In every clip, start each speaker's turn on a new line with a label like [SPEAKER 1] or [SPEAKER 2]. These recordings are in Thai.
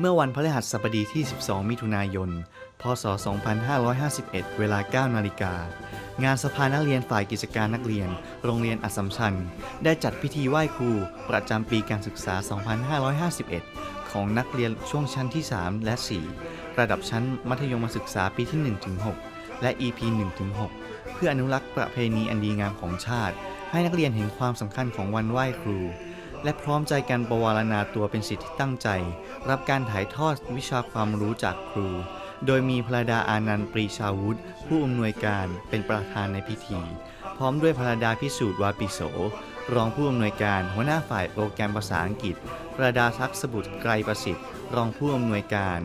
[SPEAKER 1] เมื่อวันพฤหัสบดีที่ 12 มิถุนายน พศ 2551 เวลา 9 นาฬิกา งานสภานักเรียนฝ่ายกิจการนักเรียน โรงเรียนอัสสัมชัญ ได้จัดพิธีไหว้ครู ประจำปีการศึกษา 2551 ของนักเรียนช่วงชั้นที่ 3 และ 4 ระดับชั้นมัธยมศึกษาปีที่ 1-6 และ EP 1-6 เพื่ออนุรักษ์ประเพณีอันดีงามของชาติ ให้นักเรียนเห็นความสำคัญของวันไหว้ครู และพร้อมใจกันประวารณาตัวเป็นสิทธิที่ตั้งใจ รับการถ่ายทอดวิชาความรู้จากครู โดยมีพระดาอานันต์ปรีชาวุฒิผู้อำนวยการเป็นประธานในพิธี พร้อมด้วยพระดาพิสูจน์วาปิโส รองผู้อำนวยการหัวหน้าฝ่ายโปรแกรมภาษาอังกฤษพระดาทักษบุตรไกรประสิทธิ์ รองผู้อำนวยการ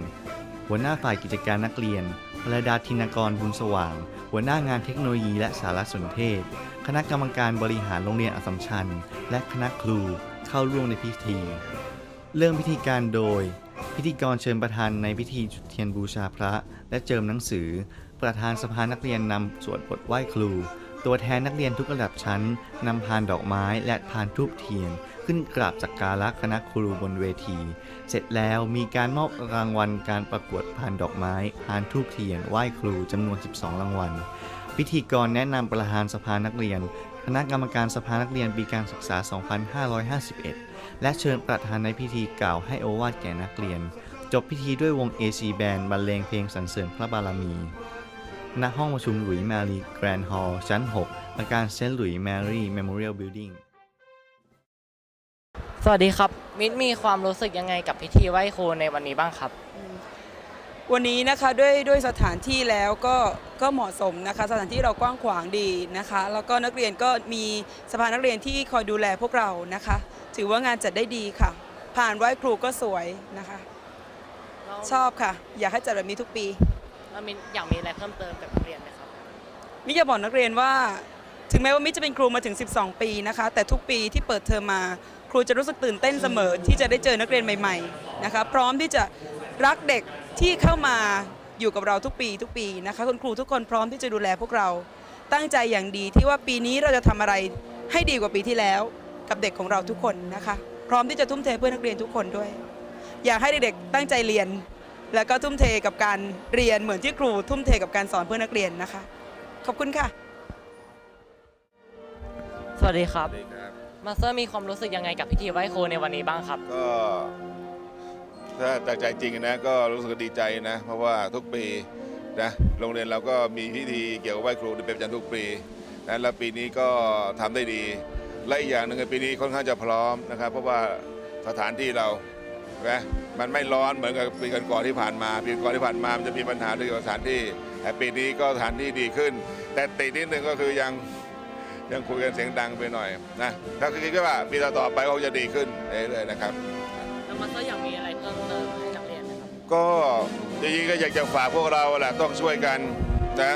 [SPEAKER 1] หัวหน้าฝ่ายกิจการนักเรียนพระดาธินกรบุญสว่าง หัวหน้างานเทคโนโลยีและสารสนเทศ คณะกรรมการบริหารโรงเรียนอัสสัมชัญ และคณะครู เข้าร่วมในพิธี เริ่มพิธีการโดย พิธีกรเชิญประธานในพิธีจุดเทียนบูชาพระ และเจิมหนังสือ ประธานสภานักเรียนนำสวดบทไหว้ครู ตัวแทนนักเรียนทุกระดับชั้นนำพานดอกไม้และพานทูบเทียน ขึ้นกราบสักการะคณะครูบนเวที เสร็จแล้วมีการมอบรางวัลการประกวดพานดอกไม้พานทูบเทียนไหว้ครูจำนวน 12 รางวัลพิธีกรแนะนำประธานสภานักเรียน ณะกรรมการสภานักเรียนปีการศึกษา 2551 และเชิญประธานในพิธีกล่าวให้โอวาทแก่นักเรียน จบพิธีด้วยวง AC Band บรรเลงเพลงสรรเสริญพระบารมี ณ ห้องประชุมหลุยส์แมรี่แกรนด์ฮอลล์ชั้น 6 อาคารเซนต์หลุยส์แมรี่เมโมเรียลบิลดิ่ง
[SPEAKER 2] สวัสดีครับ มิตรมีความรู้สึกยังไงกับพิธีไหว้ครูในวันนี้บ้างครับ
[SPEAKER 3] วันนี้นะคะด้วยด้วยสถานที่แล้วก็ก็เหมาะสมนะคะ สถานที่เรากว้างขวางดีนะคะ แล้วก็นักเรียนก็มีสภานักเรียนที่คอยดูแลพวกเรานะคะ ถือว่างานจัดได้ดีค่ะ ผ่านไหว้ครูก็สวยนะคะ ชอบค่ะ อยากให้จัดแบบนี้ทุกปี
[SPEAKER 2] แล้วมิตรอยากมีอะไรเพิ่มเติมกับนักเรียนไหมครับ
[SPEAKER 3] มิจะบอกนักเรียนว่า ถึงแม้ว่ามิจะเป็นครูมาถึง 12 ปีนะคะ แต่ทุกปีที่เปิดเทอมมา ครูจะรู้สึกตื่นเต้นเสมอที่จะได้เจอนักเรียนใหม่ ๆ นะคะพร้อมที่จะรักเด็กที่เข้ามาอยู่กับเราทุกปีทุกปีนะคะคุณครูทุกคนพร้อมที่จะดูแลพวกเราตั้งใจอย่างดีที่ว่าปีนี้เราจะทำอะไรให้ดีกว่าปีที่แล้ว กับเด็กของเราทุกคนนะคะพร้อมที่จะทุ่มเทเพื่อนักเรียนทุกคนด้วย อยากให้เด็กๆตั้งใจเรียน แล้วก็ทุ่มเทกับการเรียนเหมือนที่ครูทุ่มเทกับการสอนเพื่อนักเรียนนะคะ ขอบคุณค่ะ
[SPEAKER 2] สวัสดีครับ
[SPEAKER 4] สวัสดีครับ
[SPEAKER 2] มาสเตอร์มีความรู้สึกยังไงกับพิธีไหว้ครูในวันนี้บ้างครับ
[SPEAKER 4] ก็ ถ้าจากใจจริงนะก็รู้สึกดีใจนะ เพราะว่าทุกปีนะโรงเรียนเราก็มีพิธีเกี่ยวกับไหว้ครูเป็นประจำทุกปีนะแล้วปีนี้ก็ทำได้ดีและอีกอย่างหนึ่งปีนี้ค่อนข้างจะพร้อมนะครับ เพราะว่าสถานที่เรานะมันไม่ร้อนเหมือนกับปีก่อนๆที่ผ่านมาปีก่อนที่ผ่านมามันจะมีปัญหาเรื่องสถานที่แต่ปีนี้ก็สถานที่ดีขึ้น แต่ติดนิดนึงก็คือยังยังคุยกันเสียงดังไปหน่อยนะถ้าคิดว่าปีต่อไปก็คงจะดีขึ้นเรื่อยๆนะครับ
[SPEAKER 2] มาสเตอร์อยากมีอะไรเพิ่มเติมให้นักเรียนไหมครับ
[SPEAKER 4] ก็จริงๆก็อยากจะฝากพวกเราแหละต้องช่วยกันนะ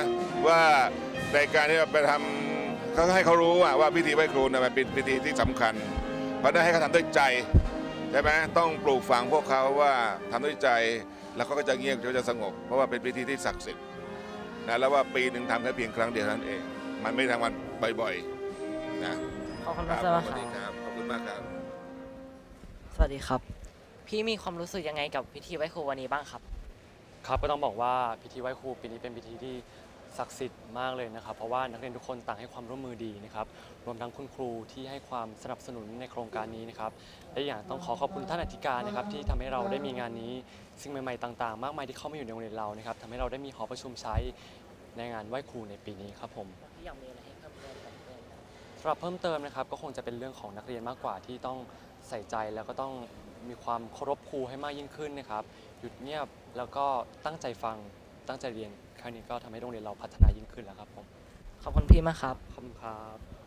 [SPEAKER 4] ว่าในการที่เราไปทำเขาให้เขารู้ว่าว่าพิธีไหว้ครูเนี่ยมันเป็นพิธีที่สำคัญเพราะฉะนั้นให้เขาทำด้วยใจใช่ไหมต้องปลูกฝังพวกเขาว่าทำด้วยใจแล้วเขาก็จะเงียบเขาจะสงบ เพราะว่าเป็นพิธีที่ศักดิ์สิทธิ์นะแล้วว่าปีหนึ่งทำแค่เพียงครั้งเดียวเท่านั้นเอง มันไม่ทำกันบ่อยๆนะ
[SPEAKER 2] ขอบคุณ
[SPEAKER 4] ค
[SPEAKER 2] มา
[SPEAKER 4] รั
[SPEAKER 2] สเตอร์
[SPEAKER 4] ส
[SPEAKER 2] มาก
[SPEAKER 4] วัส
[SPEAKER 2] ค
[SPEAKER 4] ดี
[SPEAKER 2] รับ
[SPEAKER 4] ครับขอบคุณมากครับ
[SPEAKER 2] สวัสดีครับ พี่มีความรู้สึกยังไงกับพิธีไหว้ครูวันนี้บ้างครับ
[SPEAKER 5] ครับก็ต้องบอกว่าพิธีไหว้ครูปีนี้เป็นพิธีที่ศักดิ์สิทธิ์มากเลยนะครับ เพราะว่านักเรียนทุกคนต่างให้ความร่วมมือดีนะครับ รวมทั้งคุณครูที่ให้ความสนับสนุนในโครงการนี้นะครับ และอีกอย่างต้องขอขอบคุณท่านอธิการนะครับที่ทำให้เราได้มีงานนี้สิ่งใหม่ๆต่างๆ มากมายที่เข้ามาอยู่ในโรงเรียนเรานะครับทำให้เราได้มีหอประชุมใช้ในงานไหว้ครูในปีนี้ครับผม
[SPEAKER 2] พี่อยากมีอะไรให้เพิ่มเติมกับนักเรียนไหมครับ
[SPEAKER 5] สำหรับเพิ่มเติมนะครับก็คงจะเป็นเรื่องของนักเรียนมากกว่าที่ต้องใส่ใจแล้วก็ต้องมีความเคารพครูให้มากยิ่งขึ้นนะครับ หยุดเงียบแล้วก็ตั้งใจฟังตั้งใจเรียนแค่นี้ก็ทำให้โรงเรียนเราพัฒนายิ่งขึ้นแล้วครับผม
[SPEAKER 2] ขอบคุณพี่มากครับ
[SPEAKER 5] ขอบคุณครับ